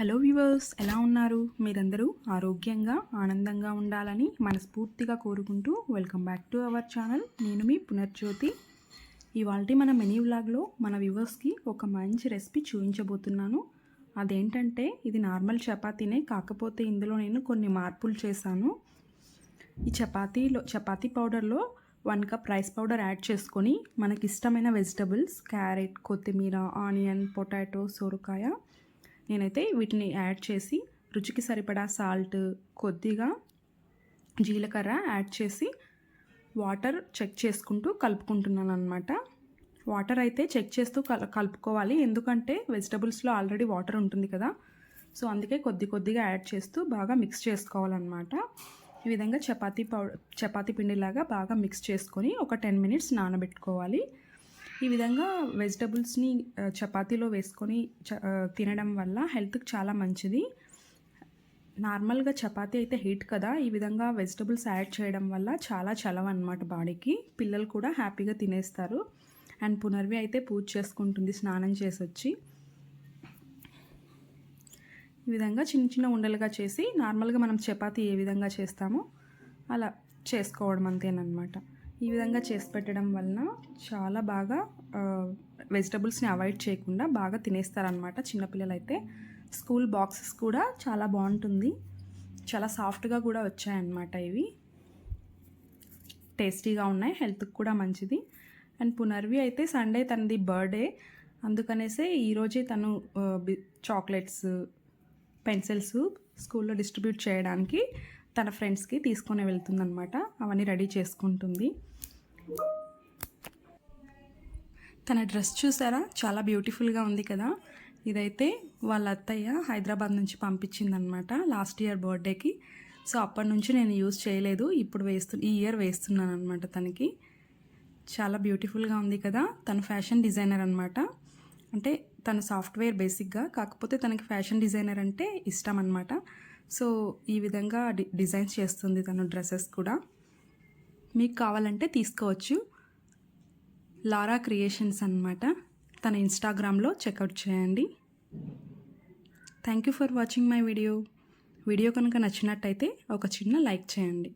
Hello viewers ఎలా ఉన్నారు? మీరందరూ ఆరోగ్యంగా ఆనందంగా ఉండాలని మనస్ఫూర్తిగా కోరుకుంటూ welcome back to our channel. నేను మీ పునర్జ్యోతి. ఇవాళ మన మెనీ వ్లాగ్లో మన వ్యూవర్స్కి ఒక మంచి రెసిపీ చూపించబోతున్నాను. అదేంటంటే ఇది నార్మల్ చపాతీనే కాకపోతే ఇందులో నేను కొన్ని మార్పులు చేశాను. ఈ చపాతీలో చపాతీ పౌడర్లో one cup rice powder add చేసుకొని మనకి ఇష్టమైన వెజిటబుల్స్ క్యారెట్ కొత్తిమీర ఆనియన్ పొటాటో సొరకాయ నేనైతే వీటిని యాడ్ చేసి రుచికి సరిపడా సాల్ట్ కొద్దిగా జీలకర్ర యాడ్ చేసి వాటర్ చెక్ చేసుకుంటూ కలుపుకుంటున్నాను అనమాట వాటర్ అయితే చెక్ చేస్తూ కల కలుపుకోవాలి. ఎందుకంటే వెజిటబుల్స్లో ఆల్రెడీ వాటర్ ఉంటుంది కదా. సో అందుకే కొద్ది కొద్దిగా యాడ్ చేస్తూ బాగా మిక్స్ చేసుకోవాలన్నమాట. ఈ విధంగా చపాతీ పౌడర్ చపాతీ పిండిలాగా బాగా మిక్స్ చేసుకొని ఒక టెన్ మినిట్స్ నానబెట్టుకోవాలి. ఈ విధంగా వెజిటబుల్స్ని చపాతీలో వేసుకొని చ- తినడం వల్ల హెల్త్కి చాలా మంచిది. నార్మల్గా చపాతీ అయితే హీట్ కదా. ఈ విధంగా వెజిటబుల్స్ యాడ్ చేయడం వల్ల చాలా చలవ అనమాట బాడీకి. పిల్లలు కూడా హ్యాపీగా తినేస్తారు. అండ్ పునర్వి అయితే పూజ చేసుకుంటుంది స్నానం చేసి వచ్చి ఈ విధంగా చిన్న చిన్న ఉండలుగా చేసి నార్మల్గా మనం చపాతీ ఏ విధంగా చేస్తామో అలా చేసుకోవడం అంతేనమాట ఈ విధంగా చేసి పెట్టడం వలన చాలా బాగా వెజిటబుల్స్ని అవాయిడ్ చేయకుండా బాగా తినేస్తారనమాట చిన్నపిల్లలు అయితే స్కూల్ బాక్సెస్ కూడా చాలా బాగుంటుంది. చాలా సాఫ్ట్గా కూడా వచ్చాయన్నమాట ఇవి. టేస్టీగా ఉన్నాయి హెల్త్కి కూడా మంచిది. అండ్ పునర్వి అయితే సండే తనది బర్త్డే. అందుకనేసే ఈరోజే తను బి- చాక్లెట్స్ పెన్సిల్స్ స్కూల్లో డిస్ట్రిబ్యూట్ చేయడానికి తన ఫ్రెండ్స్కి తీసుకొని వెళ్తుందనమాట అవన్నీ రెడీ చేసుకుంటుంది. తన డ్రెస్ చూసారా? చాలా బ్యూటిఫుల్గా ఉంది కదా. ఇదైతే వాళ్ళ అత్తయ్య హైదరాబాద్ నుంచి పంపించిందనమాట లాస్ట్ ఇయర్ బర్త్డేకి. సో అప్పటి నుంచి నేను యూజ్ చేయలేదు. ఇప్పుడు వేస్తు ఈ ఇయర్ వేస్తున్నాను అనమాట తనకి. చాలా బ్యూటిఫుల్గా ఉంది కదా. తను ఫ్యాషన్ డిజైనర్ అనమాట అంటే తను సాఫ్ట్వేర్ బేసిక్గా కాకపోతే తనకి ఫ్యాషన్ డిజైనర్ అంటే ఇష్టం అనమాట సో ఈ విధంగా డి డిజైన్స్ చేస్తుంది తను డ్రెస్సెస్ కూడా. మీకు కావాలంటే తీసుకోవచ్చు. లారా క్రియేషన్స్ అనమాట తన ఇన్స్టాగ్రామ్లో చెక్అవుట్ చేయండి. Thank you for watching my video video కనుక నచ్చినట్టయితే ఒక చిన్న లైక్ చేయండి.